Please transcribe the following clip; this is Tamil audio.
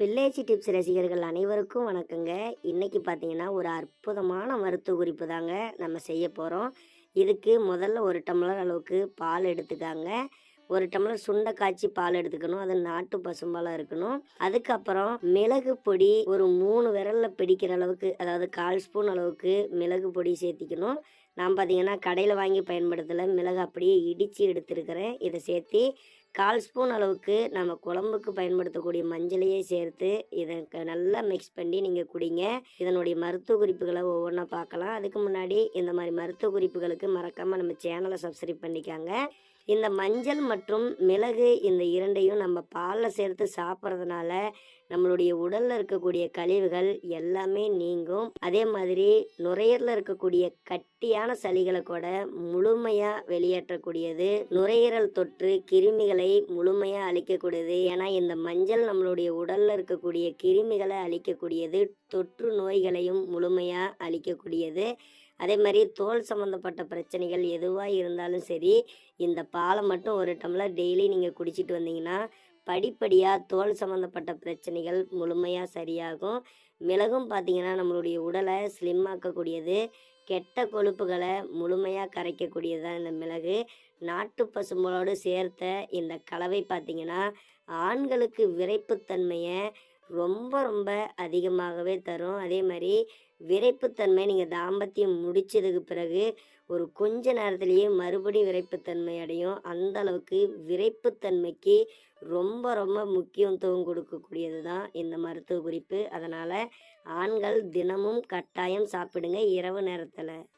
வில்லேஜ் டிப்ஸ் ரசிகர்கள் அனைவருக்கும் வணக்கங்க. இன்னைக்கு பார்த்தீங்கன்னா ஒரு அற்புதமான மருத்துவ குறிப்பு தாங்க நம்ம செய்ய போகிறோம் இதுக்கு முதல்ல ஒரு டம்ளர் அளவுக்கு பால் எடுத்துக்காங்க. ஒரு டம்ளர் சுண்டை காய்ச்சி பால் எடுத்துக்கணும். அது நாட்டு பசும்பாலாக இருக்கணும். அதுக்கப்புறம் மிளகு பொடி ஒரு மூணு விரலில் பிடிக்கிற அளவுக்கு அதாவது கால் ஸ்பூன் அளவுக்கு மிளகு பொடி சேர்த்திக்கணும். நான் பார்த்தீங்கன்னா கடையில் வாங்கி பயன்படுத்தலை. மிளகு அப்படியே இடித்து எடுத்துருக்கிறேன். இதை சேர்த்து கால் ஸ்பூன் அளவுக்கு நம்ம குழம்புக்கு பயன்படுத்தக்கூடிய மஞ்சளையே சேர்த்து இதை க- நல்லா மிக்ஸ் பண்ணி நீங்கள் குடிங்க. இதனுடைய மருத்துவ குறிப்புகளை ஒவ்வொன்றா பார்க்கலாம். அதுக்கு முன்னாடி இந்த மாதிரி மருத்துவ குறிப்புகளுக்கு மறக்காமல் நம்ம சேனலை சப்ஸ்கிரைப் பண்ணிக்காங்க. இந்த மஞ்சள் மற்றும் மிளகு இந்த இரண்டையும் நம்ம பாலில் சேர்த்து சாப்பிட்றதுனால நம்மளுடைய உடலில் இருக்கக்கூடிய கழிவுகள் எல்லாமே நீங்கும். அதே மாதிரி நுரையீரலில் இருக்கக்கூடிய கட்டியான சளிகளை கூட முழுமையாக வெளியேற்றக்கூடியது. நுரையீரல் தொற்று கிருமிகளை முழுமையாக அழிக்கக்கூடியது. ஏன்னா இந்த மஞ்சள் நம்மளுடைய உடலில் இருக்கக்கூடிய கிருமிகளை அழிக்கக்கூடியது. தொற்று நோய்களையும் முழுமையாக அழிக்கக்கூடியது. அதே மாதிரி தோல் சம்மந்தப்பட்ட பிரச்சனைகள் எதுவாக இருந்தாலும் சரி இந்த பாலை மட்டும் ஒரு டம்ளர் டெய்லி நீங்கள் குடிச்சிட்டு வந்தீங்கன்னா படிப்படியாக தோல் சம்மந்தப்பட்ட பிரச்சனைகள் முழுமையாக சரியாகும். மிளகும் பார்த்தீங்கன்னா நம்மளுடைய உடலை ஸ்லிம் ஆக்கக்கூடியது. கெட்ட கொழுப்புகளை முழுமையாக கரைக்கக்கூடியது தான் இந்த மிளகு. நாட்டு பசும்பலோடு சேர்த்த இந்த கலவை பார்த்திங்கன்னா ஆண்களுக்கு விரைப்புத்தன்மையை ரொம்ப ரொம்ப அதிகமாகவே தரும். அதே மாதிரி விரைப்புத்தன்மை நீங்கள் தாம்பத்தியம் முடிச்சதுக்கு பிறகு ஒரு கொஞ்ச நேரத்திலேயே மறுபடியும் விரைப்புத்தன்மை அடையும். அந்த அளவுக்கு விரைப்புத்தன்மைக்கு ரொம்ப ரொம்ப முக்கியத்துவம் கொடுக்கக்கூடியது தான் இந்த மருத்துவ குறிப்பு. அதனால் ஆண்கள் தினமும் கட்டாயம் சாப்பிடுங்க இரவு நேரத்தில்.